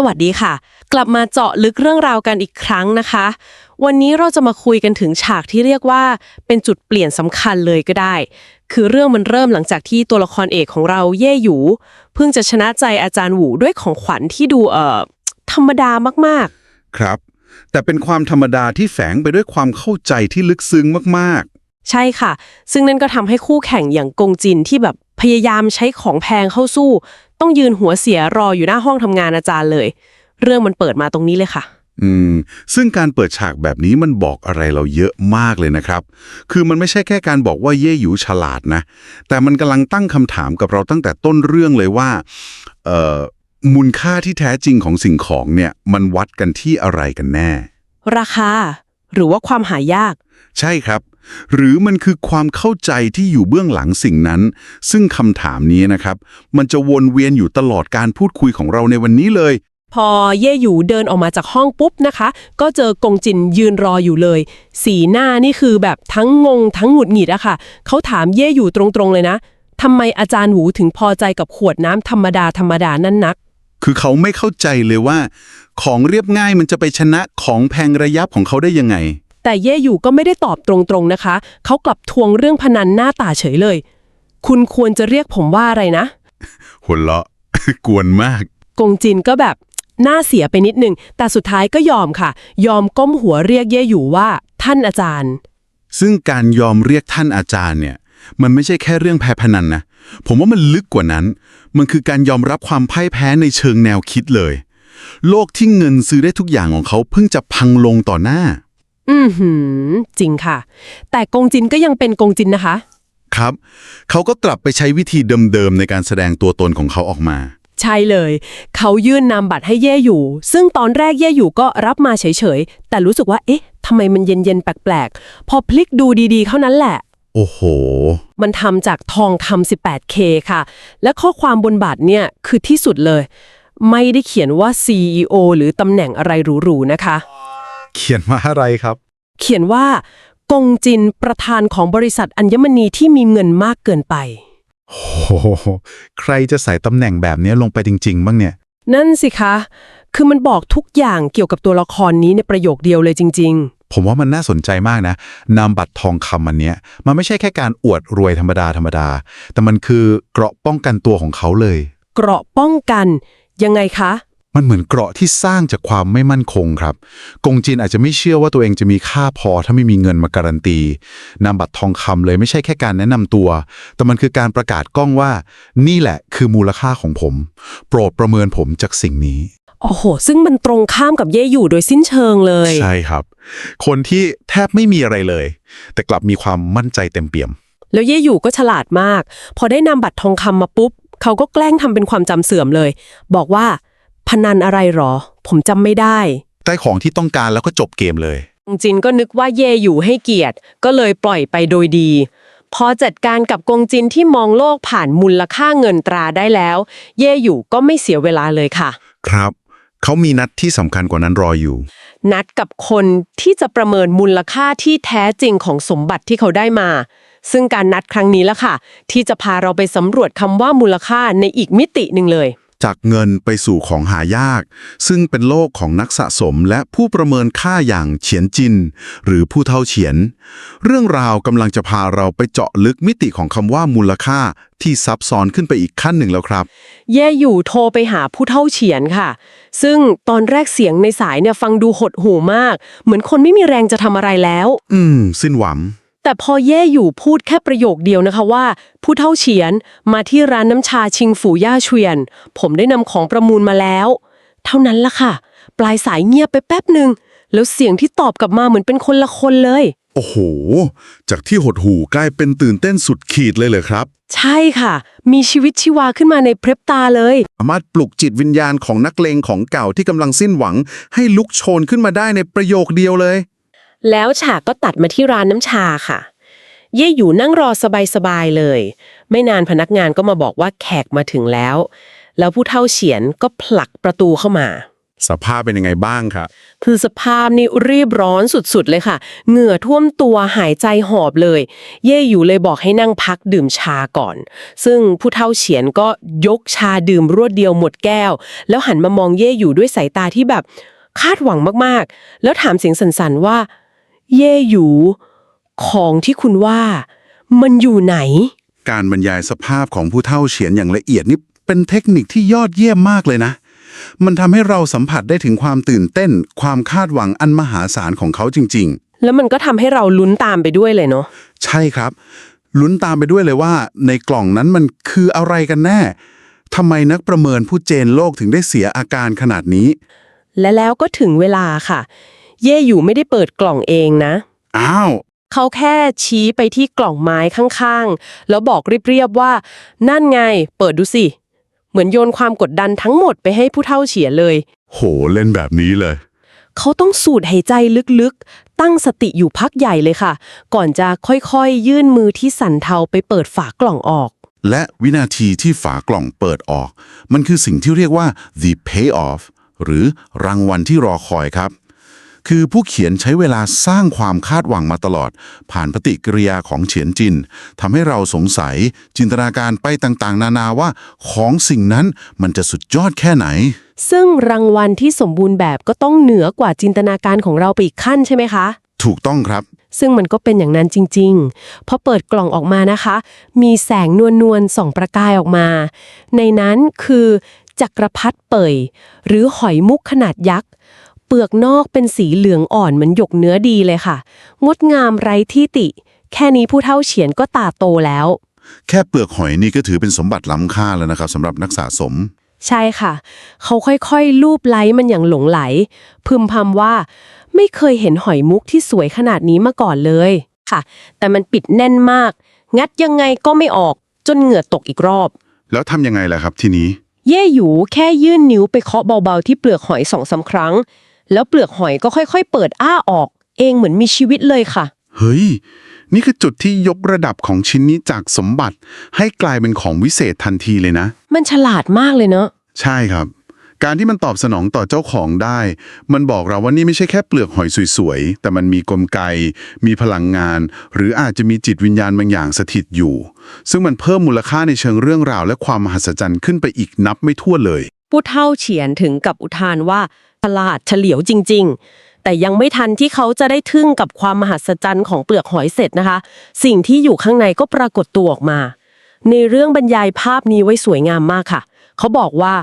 สวัสดีค่ะ กลับมาเจาะลึกเรื่องราวกันอีกครั้งนะคะ วันนี้เราจะมาคุยกันถึงฉากที่เรียกว่าเป็นจุดเปลี่ยนสำคัญเลยก็ได้ คือเรื่องมันเริ่มหลังจากที่ตัวละครเอกของเราเย่หยูเพิ่งจะชนะใจอาจารย์หวูด้วยของขวัญที่ดูเอ่อธรรมดามากครับ แต่เป็นความธรรมดาที่แฝงไปด้วยความเข้าใจที่ลึกซึ้งมากๆ ใช่ค่ะ ซึ่งนั่นก็ทำให้คู่แข่งอย่างกงจินที่แบบพยายามใช้ของแพงเข้าสู้ ต้องยืนหัวเสียรออยู่หน้าห้องทำงานอาจารย์เลย เรื่องมันเปิดมาตรงนี้เลยค่ะๆอืม ซึ่งการเปิดฉากแบบนี้มันบอกอะไรเราเยอะมากเลยนะครับ คือมันไม่ใช่แค่การบอกว่าเย่หยูฉลาดนะ แต่มันกำลังตั้งคำถามกับเราตั้งแต่ต้นเรื่องเลยว่า เอ่อ มูลค่าที่แท้จริงของสิ่งของเนี่ย มันวัดกันที่อะไรกันแน่ ราคา หรือว่าความหายาก ใช่ครับ หรือมันคือความเข้าใจที่อยู่เบื้องหลังสิ่งนั้น ซึ่งคำถามนี้นะครับ มันจะวนเวียนอยู่ตลอดการพูดคุยของเราในวันนี้เลย พอเย่หยูเดินออกมาจากห้องปุ๊บนะคะ ก็เจอกงจินยืนรออยู่เลย สีหน้านี่คือแบบทั้งงง ทั้งหงุดหงิดอะค่ะเขาถามเย่หยูตรงๆเลยนะทำไมอาจารย์หวูถึงพอใจกับขวดน้ำธรรมดาธรรมดานั่นนัก คือเขาไม่เข้าใจเลยว่า ของเรียบง่ายมันจะไปชนะของแพงระยับของเขาได้ยังไง แต่เย่หยูก็ไม่ได้ตอบตรงๆนะคะ เขากลับทวงเรื่องพนันหน้าตาเฉยเลย คุณควรจะเรียกผมว่าอะไรนะ หัวเราะ กวนมาก กงจินก็แบบหน้าเสียไปนิดนึง แต่สุดท้ายก็ยอมค่ะ ยอมก้มหัวเรียกเย่หยูว่า ท่านอาจารย์ ซึ่งการยอมเรียกท่านอาจารย์เนี่ย มันไม่ใช่แค่เรื่องแพ้พนันนะ ผมว่ามันลึกกว่านั้น มันคือการยอมรับความพ่ายแพ้ในเชิงแนวคิดเลย โลกที่เงินซื้อได้ทุกอย่างของเขาเพิ่งจะพังลงต่อหน้า อือหือ จริงค่ะ แต่กงจินก็ยังเป็นกงจินนะคะ ครับ เขาก็กลับไปใช้วิธีเดิมๆในการแสดงตัวตนของเขาออกมา ใช่เลย เขายื่นนามบัตรให้เย่อยู่ ซึ่งตอนแรกเย่อยู่ก็รับมาเฉยๆ แต่รู้สึกว่า เอ๊ะทำไมมันเย็นๆ แปลกๆ พอพลิกดูดีๆ เท่านั้นแหละ โอ้โห มันทำจากทองคำ 18K ค่ะ และข้อความบนบัตรเนี่ยคือที่สุดเลย ไม่ได้เขียนว่า CEO หรือตำแหน่งอะไรหรูๆนะคะ เขียนว่าอะไรครับ เขียนว่ากงจินประธานของบริษัทอัญมณีที่มีเงินมากเกินไป โอ้โหใครจะใส่ตำแหน่งแบบนี้ลงไปจริง ๆ บ้างเนี่ย นั่นสิคะ คือมันบอกทุกอย่างเกี่ยวกับตัวละครนี้ในประโยคเดียวเลยจริงผมว่ามันน่าสนใจมากนะ นามบัตรทองคำอันเนี้ย มันไม่ใช่แค่การอวดรวยธรรมดาธรรมดา แต่มันคือเกราะป้องกันตัวของเขาเลยๆเกราะป้องกัน ยังไงคะ มันเหมือนเกราะที่สร้างจากความไม่มั่นคงครับ กงจินอาจจะไม่เชื่อว่าตัวเองจะมีค่าพอถ้าไม่มีเงินมาการันตี นามบัตรทองคำเลยไม่ใช่แค่การแนะนำตัว แต่มันคือการประกาศกล้องว่า นี่แหละคือมูลค่าของผม โปรดประเมินผมจากสิ่งนี้โอ้โห ซึ่งมันตรงข้ามกับเย่อยู่โดยสิ้นเชิงเลย ใช่ครับ คนที่แทบไม่มีอะไรเลย แต่กลับมีความมั่นใจเต็มเปี่ยม แล้วเย่อยู่ก็ฉลาดมาก พอได้นำบัตรทองคำมาปุ๊บ เขาก็แกล้งทำเป็นความจำเสื่อมเลย บอกว่า พนันอะไรหรอ ผมจำไม่ได้ ได้ของที่ต้องการแล้วก็จบเกมเลยกงจินก็นึกว่าเย่อยู่ให้เกียรติ ก็เลยปล่อยไปโดยดี พอจัดการกับกงจินที่มองโลกผ่านมูลค่าเงินตราได้แล้ว เย่อยู่ก็ไม่เสียเวลาเลยค่ะ ครับ เขามีนัดที่สำคัญกว่านั้นรออยู่ นัดกับคนที่จะประเมินมูลค่าที่แท้จริงของสมบัติที่เขาได้มา ซึ่งการนัดครั้งนี้ละค่ะ ที่จะพาเราไปสำรวจคำว่ามูลค่าในอีกมิติหนึ่งเลย จากเงินไปสู่ของหายาก ซึ่งเป็นโลกของนักสะสมและผู้ประเมินค่าอย่างเฉียนจิน หรือผู้เท่าเฉียน เรื่องราวกำลังจะพาเราไปเจาะลึกมิติของคำว่ามูลค่าที่ซับซ้อนขึ้นไปอีกขั้นหนึ่งแล้วครับเย่อยู่โทรไปหาผู้เท่าเฉียนค่ะ ซึ่งตอนแรกเสียงในสายเนี่ยฟังดูหดหูมาก เหมือนคนไม่มีแรงจะทำอะไรแล้ว อืม สิ้นหวัง แต่พอเย่อยู่พูดแค่ประโยคเดียวนะคะว่า ผู้เท่าเฉียนมาที่ร้านน้ำชาชิงฝูย่าเฉียน ผมได้นำของประมูลมาแล้ว เท่านั้นละค่ะ ปลายสายเงียบไปแป๊บหนึ่งแล้วเสียงที่ตอบกลับมาเหมือนเป็นคนละคนเลย โอ้โห จากที่หดหูกลายเป็นตื่นเต้นสุดขีดเลยเลยครับ ใช่ค่ะ มีชีวิตชีวาขึ้นมาในเพรบตาเลย สามารถปลุกจิตวิญญาณของนักเลงของเก่าที่กำลังสิ้นหวัง ให้ลุกโชนขึ้นมาได้ในประโยคเดียวเลย แล้วฉากก็ตัดมาที่ร้านน้ำชาค่ะ เย่อยู่นั่งรอสบายๆเลย ไม่นานพนักงานก็มาบอกว่าแขกมาถึงแล้ว แล้วผู้เท่าเฉียนก็ผลักประตูเข้ามา สภาพเป็นยังไงบ้างครับ คือสภาพนี่รีบร้อนสุดๆเลยค่ะ เหงื่อท่วมตัวหายใจหอบเลย เย่อยู่เลยบอกให้นั่งพักดื่มชาก่อน ซึ่งผู้เฒ่าเฉียนก็ยกชาดื่มรวดเดียวหมดแก้ว แล้วหันมามองเย่อยู่ด้วยสายตาที่แบบคาดหวังมากๆ แล้วถามเสียงสั่นๆว่า เย่อยู่ของที่คุณว่ามันอยู่ไหน การบรรยายสภาพของผู้เฒ่าเฉียนอย่างละเอียดนี่เป็นเทคนิคที่ยอดเยี่ยมมากเลยนะ มันทำให้เราสัมผัสได้ถึงความตื่นเต้น ความคาดหวังอันมหาศาลของเขาจริง แล้วมันก็ทำให้เราลุ้นตามไปด้วยเลยเนาะ ๆ ใช่ครับ ลุ้นตามไปด้วยเลยว่า ในกล่องนั้นมันคืออะไรกันแน่ทำไมนักประเมินผู้เจนโลกถึงได้เสียอาการขนาดนี้ และแล้วก็ถึงเวลาค่ะ เย่อยู่ไม่ได้เปิดกล่องเองนะ อ้าว เขาแค่ชี้ไปที่กล่องไม้ข้างๆ แล้วบอกเรียบๆว่า นั่นไง เปิดดูสิ เหมือนโยนความกดดันทั้งหมดไปให้ผู้เฒ่าเฉียเลย โหเล่นแบบนี้เลย เขาต้องสูดหายใจลึกๆ ตั้งสติอยู่พักใหญ่เลยค่ะ ก่อนจะค่อยๆยื่นมือที่สั่นเทาไปเปิดฝากล่องออก และวินาทีที่ฝากล่องเปิดออก มันคือสิ่งที่เรียกว่า the payoff หรือรางวัลที่รอคอยครับ คือผู้เขียนใช้เวลาสร้างความคาดหวังมาตลอด ผ่านปฏิกิริยาของเฉียนจินทำให้เราสงสัยจินตนาการไปต่างๆ นานาว่าของสิ่งนั้นมันจะสุดยอดแค่ไหน ซึ่งรางวัลที่สมบูรณ์แบบก็ต้องเหนือกว่าจินตนาการของเราไปอีกขั้นใช่ไหมคะ ถูกต้องครับ ซึ่งมันก็เป็นอย่างนั้นจริงๆ พอเปิดกล่องออกมานะคะ มีแสงนวลนวลๆส่องประกายออกมา ในนั้นคือจักรพรรดิเป่ยหรือหอยมุกขนาดยักษ์ เปลือกนอกเป็นสีเหลืองอ่อนเหมือนหยกเนื้อดีเลยค่ะ งดงามไร้ที่ติ แค่นี้ผู้เฒ่าเฉียนก็ตาโตแล้ว แค่เปลือกหอยนี่ก็ถือเป็นสมบัติล้ำค่าแล้วนะครับสำหรับนักสะสม ใช่ค่ะ เขาค่อยๆ ลูบไล้มันอย่างหลงไหล พึมพำว่า ไม่เคยเห็นหอยมุกที่สวยขนาดนี้มาก่อนเลยค่ะ แต่มันปิดแน่นมาก งัดยังไงก็ไม่ออกจนเหงื่อตกอีกรอบ แล้วทำยังไงล่ะครับทีนี้ เย่หยูแค่ยื่นนิ้วไปเคาะเบาๆที่เปลือกหอยสองสาครั้ง แล้วเปลือกหอยก็ค่อยๆ เปิดอ้าออก เองเหมือนมีชีวิตเลยค่ะ เฮ้ย นี่คือจุดที่ยกระดับของชิ้นนี้จากสมบัติ ให้กลายเป็นของวิเศษทันทีเลยนะ มันฉลาดมากเลยเนาะใช่ครับ การที่มันตอบสนองต่อเจ้าของได้ มันบอกเราว่านี่ไม่ใช่แค่เปลือกหอยสวยๆ แต่มันมีกลไก มีพลังงาน หรืออาจจะมีจิตวิญญาณบางอย่างสถิตอยู่ ซึ่งมันเพิ่มมูลค่าในเชิงเรื่องราว และความมหัศจรรย์ขึ้นไปอีกนับไม่ถ้วนเลย ผู้เท่าเฉียนถึงกับอุทานว่า ฉลาดเฉลียวจริง ๆ แต่ยังไม่ทันที่เขาจะได้ทึ่งกับความมหัศจรรย์ของเปลือกหอยเสร็จนะคะ สิ่งที่อยู่ข้างในก็ปรากฏตัวออกมา ในเรื่องบรรยายภาพนี้ไว้สวยงามมากค่ะ เขาบอกว่า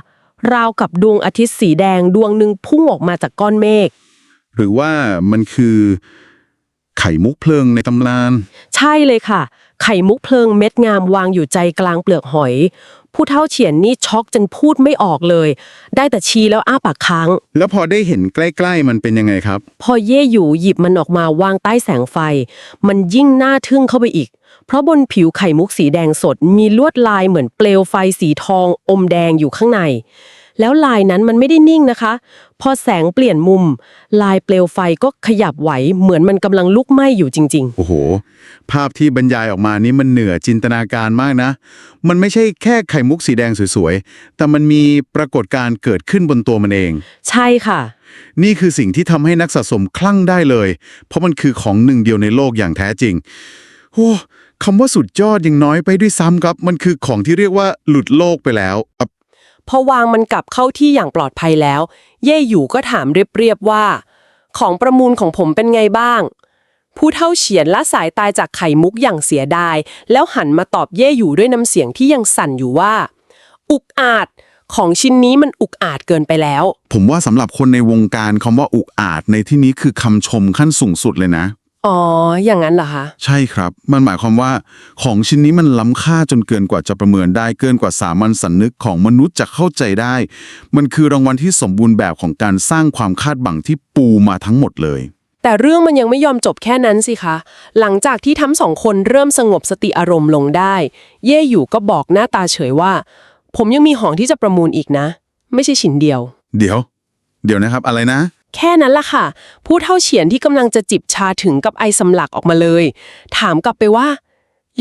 ราวกับดวงอาทิตย์สีแดงดวงหนึ่งพุ่งออกมาจากก้อนเมฆหรือว่ามันคือไข่มุกเพลิงในตำนาน ใช่เลยค่ะ ไข่มุกเพลิงเม็ดงามวางอยู่ใจกลางเปลือกหอย ผู้เท่าเฉียนนี่ช็อกจนพูดไม่ออกเลย ได้แต่ชี้แล้วอ้าปากค้าง แล้วพอได้เห็นใกล้ ๆ มันเป็นยังไงครับ พอเย่อยู่หยิบมันออกมาวางใต้แสงไฟ มันยิ่งน่าทึ่งเข้าไปอีก เพราะบนผิวไข่มุกสีแดงสดมีลวดลายเหมือนเปลวไฟสีทองอมแดงอยู่ข้างใน แล้วลายนั้นมันไม่ได้นิ่งนะคะ พอแสงเปลี่ยนมุม ลายเปลวไฟก็ขยับไหว เหมือนมันกำลังลุกไหม้อยู่จริง โอ้โห ภาพที่บรรยายออกมานี่มันเหนือจินตนาการมากนะ มันไม่ใช่แค่ไข่มุกสีแดงสวยๆ แต่มันมีปรากฏการณ์เกิดขึ้นบนตัวมันเอง ๆ ใช่ค่ะ นี่คือสิ่งที่ทำให้นักสะสมคลั่งได้เลย เพราะมันคือของหนึ่งเดียวในโลกอย่างแท้จริงโอ้คำว่าสุดยอดยังน้อยไปด้วยซ้ำครับ มันคือของที่เรียกว่าหลุดโลกไปแล้วอะ พอวางมันกลับเข้าที่อย่างปลอดภัยแล้ว เย่อยู่ก็ถามเรียบๆว่า ของประมูลของผมเป็นไงบ้าง ผู้เท่าเฉียนละสายตายจากไข่มุกอย่างเสียดาย แล้วหันมาตอบเย่อยู่ด้วยน้ำเสียงที่ยังสั่นอยู่ว่า อุกอาจ ของชิ้นนี้มันอุกอาจเกินไปแล้ว ผมว่าสำหรับคนในวงการคำว่าอุกอาจในที่นี้คือคำชมขั้นสูงสุดเลยนะ อ๋อ อย่างนั้นเหรอคะ ใช่ครับ มันหมายความว่าของชิ้นนี้มันล้ำค่าจนเกินกว่าจะประเมินได้เกินกว่าสามัญสำนึกของมนุษย์จะเข้าใจได้ มันคือรางวัลที่สมบูรณ์แบบของการสร้างความคาดหวังที่ปูมาทั้งหมดเลย แต่เรื่องมันยังไม่ยอมจบแค่นั้นสิคะ หลังจากที่ทั้งสองคนเริ่มสงบสติอารมณ์ลงได้ เย่อยู่ก็บอกหน้าตาเฉยว่า ผมยังมีของที่จะประมูลอีกนะ ไม่ใช่ชิ้นเดียว เดี๋ยว เดี๋ยวนะครับอะไรนะ แค่นั้นล่ะค่ะ ผู้เท่าเฉียนที่กำลังจะจิบชาถึงกับไอสำลักออกมาเลย ถามกลับไปว่า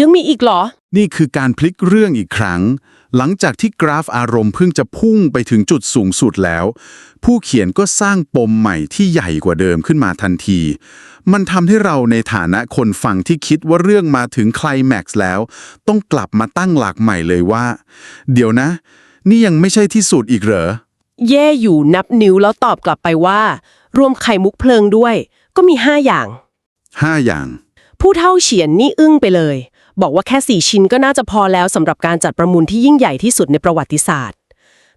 ยังมีอีกเหรอ นี่คือการพลิกเรื่องอีกครั้ง หลังจากที่กราฟอารมณ์เพิ่งจะพุ่งไปถึงจุดสูงสุดแล้ว ผู้เขียนก็สร้างปมใหม่ที่ใหญ่กว่าเดิมขึ้นมาทันที มันทำให้เราในฐานะคนฟังที่คิดว่าเรื่องมาถึงไคลแม็กซ์แล้ว ต้องกลับมาตั้งหลักใหม่เลยว่า เดี๋ยวนะ นี่ยังไม่ใช่ที่สุดอีกเหรอ เย่อยู่นับนิ้วแล้วตอบกลับไปว่า รวมไข่มุกเพลิงด้วย ก็มี5อย่าง ห้าอย่าง ผู้เท่าเฉียนนี่อึ้งไปเลย บอกว่าแค่4ชิ้นก็น่าจะพอแล้วสำหรับการจัดประมูลที่ยิ่งใหญ่ที่สุดในประวัติศาสตร์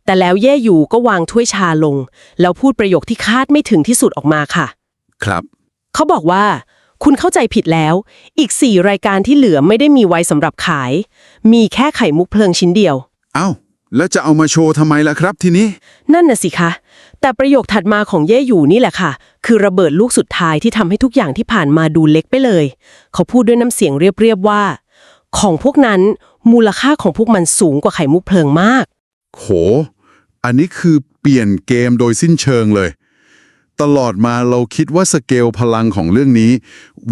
แต่แล้วเย่อยู่ก็วางถ้วยชาลง แล้วพูดประโยคที่คาดไม่ถึงที่สุดออกมาค่ะ ครับ เขาบอกว่า คุณเข้าใจผิดแล้ว อีก4รายการที่เหลือไม่ได้มีไว้สำหรับขาย มีแค่ไข่มุกเพลิงชิ้นเดียว เอ้า แล้วจะเอามาโชว์ทำไมล่ะครับทีนี้ นั่นน่ะสิคะ แต่ประโยคถัดมาของเย่อยู่นี่แหละค่ะ คือระเบิดลูกสุดท้ายที่ทำให้ทุกอย่างที่ผ่านมาดูเล็กไปเลย เขาพูดด้วยน้ำเสียงเรียบๆว่า ของพวกนั้นมูลค่าของพวกมันสูงกว่าไข่มุกเพลิงมาก โห อันนี้คือเปลี่ยนเกมโดยสิ้นเชิงเลย ตลอดมาเราคิดว่าสเกลพลังของเรื่องนี้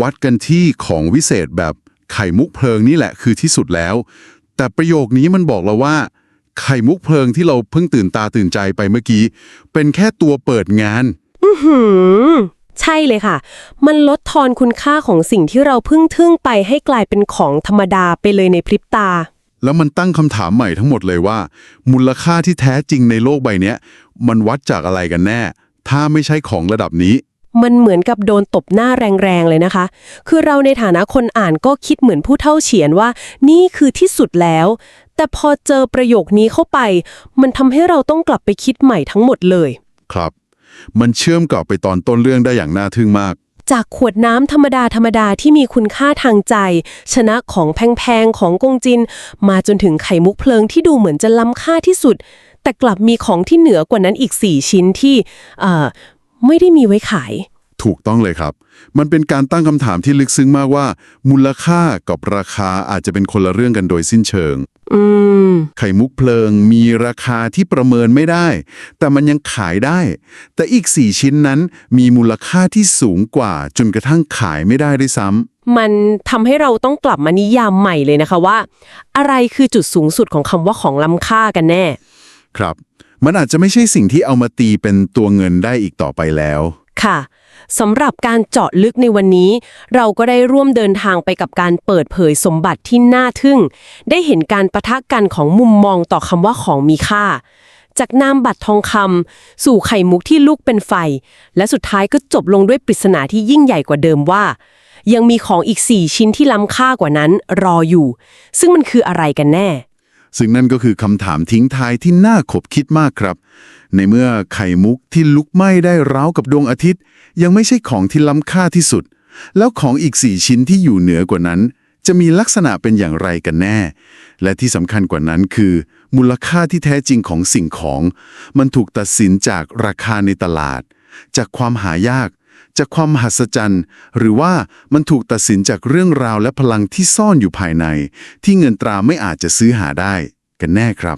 วัดกันที่ของวิเศษแบบไข่มุกเพลิงนี่แหละคือที่สุดแล้ว แต่ประโยคนี้มันบอกเราว่า ไข่มุกเพลิงที่เราเพิ่งตื่นตาตื่นใจไปเมื่อกี้ เป็นแค่ตัวเปิดงานหืมใช่เลยค่ะ มันลดทอนคุณค่าของสิ่งที่เราเพิ่งทึ่งไปให้กลายเป็นของธรรมดาไปเลยในพริบตา แล้วมันตั้งคำถามใหม่ทั้งหมดเลยว่า มูลค่าที่แท้จริงในโลกใบเนี้ย มันวัดจากอะไรกันแน่ ถ้าไม่ใช่ของระดับนี้ มันเหมือนกับโดนตบหน้าแรงๆเลยนะคะ คือเราในฐานะคนอ่านก็คิดเหมือนผู้เท่าเฉียนว่า นี่คือที่สุดแล้ว แต่พอเจอประโยคนี้เข้าไป มันทำให้เราต้องกลับไปคิดใหม่ทั้งหมดเลย ครับ มันเชื่อมกับไปตอนต้นเรื่องได้อย่างน่าทึ่งมาก จากขวดน้ำธรรมดาธรรมดาที่มีคุณค่าทางใจ ชนะของแพงๆของกงจิน มาจนถึงไข่มุกเพลิงที่ดูเหมือนจะล้ำค่าที่สุด แต่กลับมีของที่เหนือกว่านั้นอีก 4 ชิ้นที่เอ่อไม่ได้มีไว้ขาย ถูกต้องเลยครับ มันเป็นการตั้งคำถามที่ลึกซึ้งมากว่า มูลค่ากับราคาอาจจะเป็นคนละเรื่องกันโดยสิ้นเชิง อืม ไข่มุกเพลิงมีราคาที่ประเมินไม่ได้ แต่มันยังขายได้ แต่อีก 4 ชิ้นนั้นมีมูลค่าที่สูงกว่า จนกระทั่งขายไม่ได้ด้วยซ้ำ มันทำให้เราต้องกลับมานิยามใหม่เลยนะคะว่า อะไรคือจุดสูงสุดของคำว่าของล้ำค่ากันแน่ ครับ มันอาจจะไม่ใช่สิ่งที่เอามาตีเป็นตัวเงินได้อีกต่อไปแล้ว ค่ะ สำหรับการเจาะลึกในวันนี้ เราก็ได้ร่วมเดินทางไปกับการเปิดเผยสมบัติที่น่าทึ่ง ได้เห็นการประทะกันของมุมมองต่อคำว่าของมีค่า จากนามบัตรทองคำสู่ไข่มุกที่ลุกเป็นไฟ และสุดท้ายก็จบลงด้วยปริศนาที่ยิ่งใหญ่กว่าเดิมว่า ยังมีของอีก 4 ชิ้นที่ล้ำค่ากว่านั้น รออยู่ ซึ่งมันคืออะไรกันแน่ ซึ่งนั่นก็คือคำถามทิ้งท้ายที่น่าขบคิดมากครับ ในเมื่อไข่มุกที่ลุกไหม้ได้ร้าวกับดวงอาทิตย์ ยังไม่ใช่ของที่ล้ำค่าที่สุด แล้วของอีกสี่ชิ้นที่อยู่เหนือกว่านั้น จะมีลักษณะเป็นอย่างไรกันแน่ และที่สำคัญกว่านั้นคือ มูลค่าที่แท้จริงของสิ่งของ มันถูกตัดสินจากราคาในตลาด จากความหายาก จากความมหัศจรรย์ หรือว่ามันถูกตัดสินจากเรื่องราวและพลังที่ซ่อนอยู่ภายใน ที่เงินตราไม่อาจจะซื้อหาได้ กันแน่ครับ